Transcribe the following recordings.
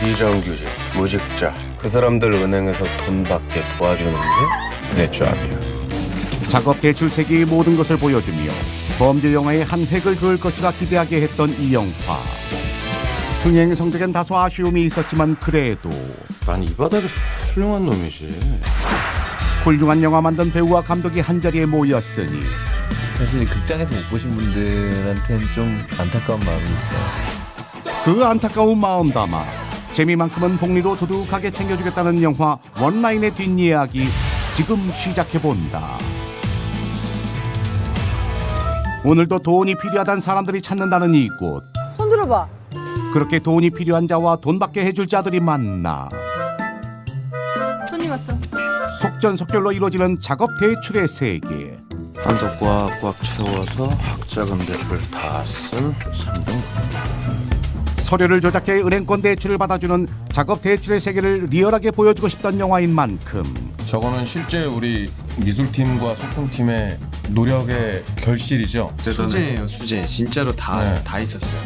비정규직, 무직자 그 사람들 은행에서 돈 받게 도와주는 게 내 짭이야. 작업 대출 세계의 모든 것을 보여주며 범죄 영화의 한 획을 그을 것이라 기대하게 했던 이 영화. 흥행 성적엔 다소 아쉬움이 있었지만 그래도 난 이 바닥에서 훌륭한 놈이지. 훌륭한 영화 만든 배우와 감독이 한 자리에 모였으니 사실 극장에서 못 보신 분들한테는 좀 안타까운 마음이 있어요. 그 안타까운 마음 담아 재미만큼은 복리로 두둑하게 챙겨주겠다는 영화 원라인의 뒷이야기 지금 시작해 본다. 오늘도 돈이 필요하다는 사람들이 찾는다는 이곳. 손 들어봐. 그렇게 돈이 필요한 자와 돈 받게 해줄 자들이 만나 손님 왔어. 속전속결로 이루어지는 작업 대출의 세계. 한도 꽉꽉 채워서 학자금 대출 다쓴 3등. 서류를 조작해 은행권 대출을 받아주는 작업 대출의 세계를 리얼하게 보여주고 싶던 영화인 만큼 저거는 실제 우리 미술팀과 소품팀의 노력의 결실이죠. 수제예요 수제 진짜로 다 다 네. 있었어요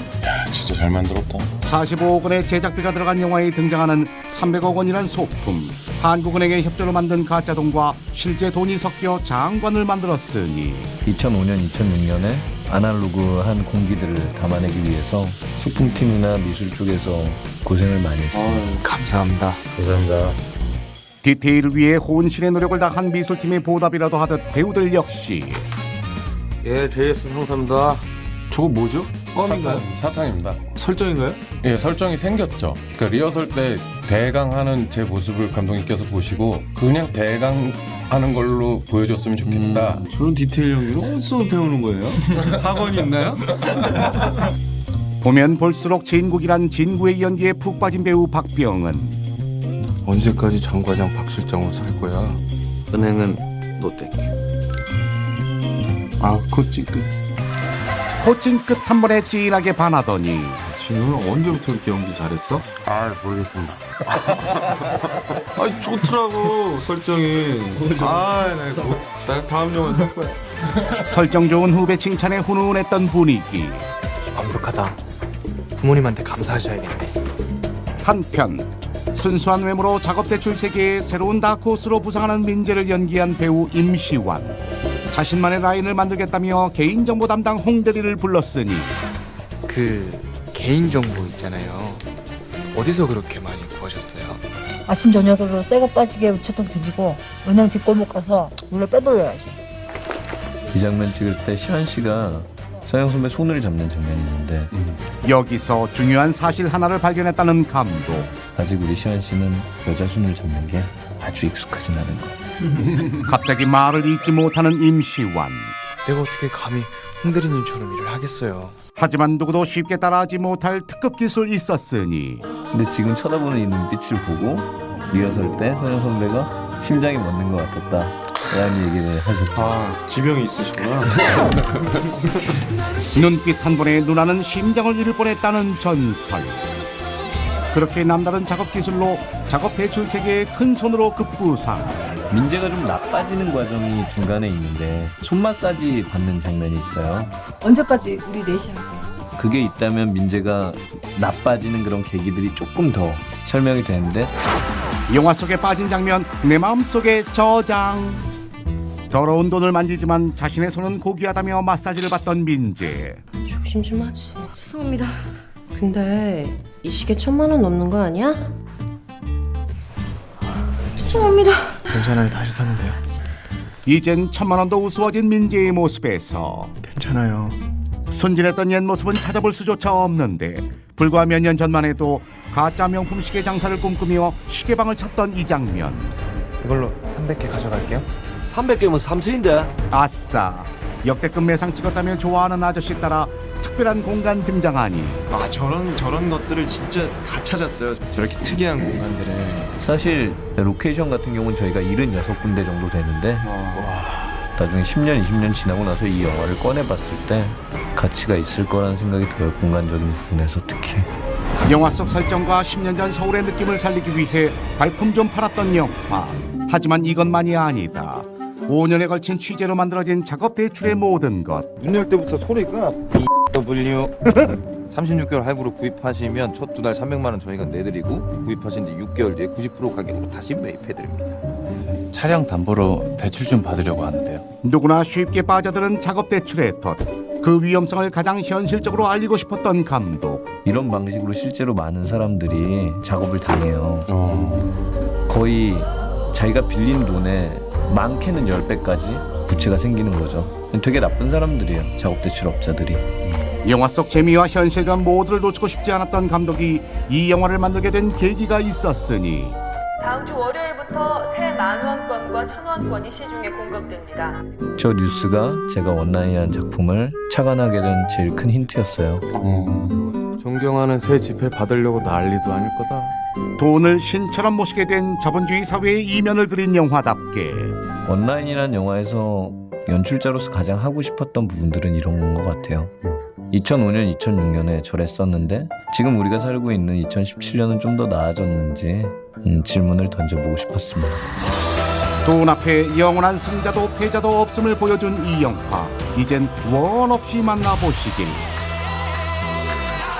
진짜 잘 만들었다. 45억 원의 제작비가 들어간 영화에 등장하는 300억 원이란 소품 한국은행의 협조로 만든 가짜 돈과 실제 돈이 섞여 장관을 만들었으니 2005년, 2006년에 아날로그한 공기들을 담아내기 위해서 소품팀이나 미술 쪽에서 고생을 많이 했어요. 감사합니다 디테일을 위해 혼신의 노력을 다한 미술팀의 보답이라도 하듯 배우들 역시 예, JS 상사입니다. 저거 뭐죠? 껌인가요? 사탕입니다. 설정인가요? 예, 설정이 생겼죠. 그러니까 리허설 때 대강 하는 제 모습을 감독님께서 보시고 그냥 대강 하는 걸로 보여줬으면 좋겠다. 음, 저런 디테일 연기를 어디서 배우는 거예요? 학원이 있나요? 보면 볼수록 진국이란 진구의 연기에 푹 빠진 배우 박병은 언제까지 장 과장 박 실장으로 살 거야? 은행은 너 땡겨. 아 코치 끝 코칭 끝 한 번에 찐하게 반하더니 진우는 언제부터 이렇게 연기 잘했어? 아, 모르겠습니다. 아 좋더라고 설정이 아나 이거 못- 나 다음 영화 살 거야 설정 좋은 후배 칭찬에 훈훈했던 분위기 완벽하다. 부모님한테 감사하셔야겠네. 한편 순수한 외모로 작업 대출 세계의 새로운 다크호스로 부상하는 민재를 연기한 배우 임시완 자신만의 라인을 만들겠다며 개인정보 담당 홍대리를 불렀으니 그 개인정보 있잖아요. 어디서 그렇게 많이 구하셨어요? 아침 저녁으로 새거 빠지게 우체통 뒤지고 은행 뒷골목 가서 물을 빼돌려야지. 이 장면 찍을 때 시환 씨가 서영 선배 손을 잡는 장면이 있는데 여기서 중요한 사실 하나를 발견했다는 감독 아직 우리 시환 씨는 여자 손을 잡는 게 아주 익숙하진 않은 것. 갑자기 말을 잇지 못하는 임시완 내가 어떻게 감히 홍대리님처럼 일을 하겠어요? 하지만 누구도 쉽게 따라하지 못할 특급 기술이 있었으니 근데 지금 쳐다보는 이 눈빛을 보고 리허설 때 서영 선배가 심장이 멎는 것 같았다. 라는 얘기를 하셨죠. 아 지병이 있으시구나 눈빛 한 번에 누나는 심장을 잃을 뻔했다는 전설. 그렇게 남다른 작업 기술로 작업 대출 세계의 큰 손으로 급부상. 민재가 좀 나빠지는 과정이 중간에 있는데 손 마사지 받는 장면이 있어요. 언제까지 우리 넷이 할 거야? 그게 있다면 민재가 나빠지는 그런 계기들이 조금 더 설명이 되는데 영화 속에 빠진 장면 내 마음 속에 저장. 더러운 돈을 만지지만 자신의 손은 고귀하다며 마사지를 받던 민재. 심심하지. 죄송합니다. 근데 이 시계 천만 원 넘는 거 아니야? 죄송합니다. 괜찮아요. 다시 사면 돼요. 이젠 천만 원도 우스워진 민재의 모습에서 괜찮아요. 순진했던 옛 모습은 찾아볼 수조차 없는데 불과 몇 년 전만 해도 가짜 명품 시계 장사를 꿈꾸며 시계방을 찾던 이 장면 이걸로 300개 가져갈게요. 300개면 3천인데. 아싸 역대급 매상 찍었다며 좋아하는 아저씨 따라 특별한 공간 등장하니. 아 저런 저런 것들을 진짜 다 찾았어요. 저렇게 특이한 공간들을 사실 로케이션 같은 경우는 저희가 76군데 정도 되는데 나중에 10년, 20년 지나고 나서 이 영화를 꺼내봤을 때 가치가 있을 거라는 생각이 들어요. 공간적인 부분에서 특히. 영화 속 설정과 10년 전 서울의 느낌을 살리기 위해 발품 좀 팔았던 영화. 하지만 이것만이 아니다 5년에 걸친 취재로 만들어진 작업 대출의 모든 것 눈 열 때부터 소리가 W 36개월 할부로 구입하시면 첫 두 달 300만 원 저희가 내드리고 구입하신 뒤 6개월 뒤에 90% 가격으로 다시 매입해드립니다. 차량 담보로 대출 좀 받으려고 하는데요. 누구나 쉽게 빠져드는 작업 대출의 덫. 그 위험성을 가장 현실적으로 알리고 싶었던 감독. 이런 방식으로 실제로 많은 사람들이 작업을 당해요. 어. 거의 자기가 빌린 돈의 많게는 10배까지 부채가 생기는 거죠. 되게 나쁜 사람들이에요. 작업 대출업자들이. 영화 속 재미와 현실감 모두를 놓치고 싶지 않았던 감독이 이 영화를 만들게 된 계기가 있었으니 다음 주 월요일부터 새 만원권과 천원권이 시중에 공급됩니다. 저 뉴스가 제가 원나잇한 작품을 착안하게 된 제일 큰 힌트였어요. 어. 존경하는 새 집회 받으려고 난리도 아닐 거다. 돈을 신처럼 모시게 된 자본주의 사회의 이면을 그린 영화답게 원라인이라는 영화에서 연출자로서 가장 하고 싶었던 부분들은 이런 건 것 같아요. 2005년, 2006년에 저랬었는데 지금 우리가 살고 있는 2017년은 좀 더 나아졌는지 음, 질문을 던져보고 싶었습니다. 돈 앞에 영원한 승자도 패자도 없음을 보여준 이 영화 이젠 원 없이 만나보시길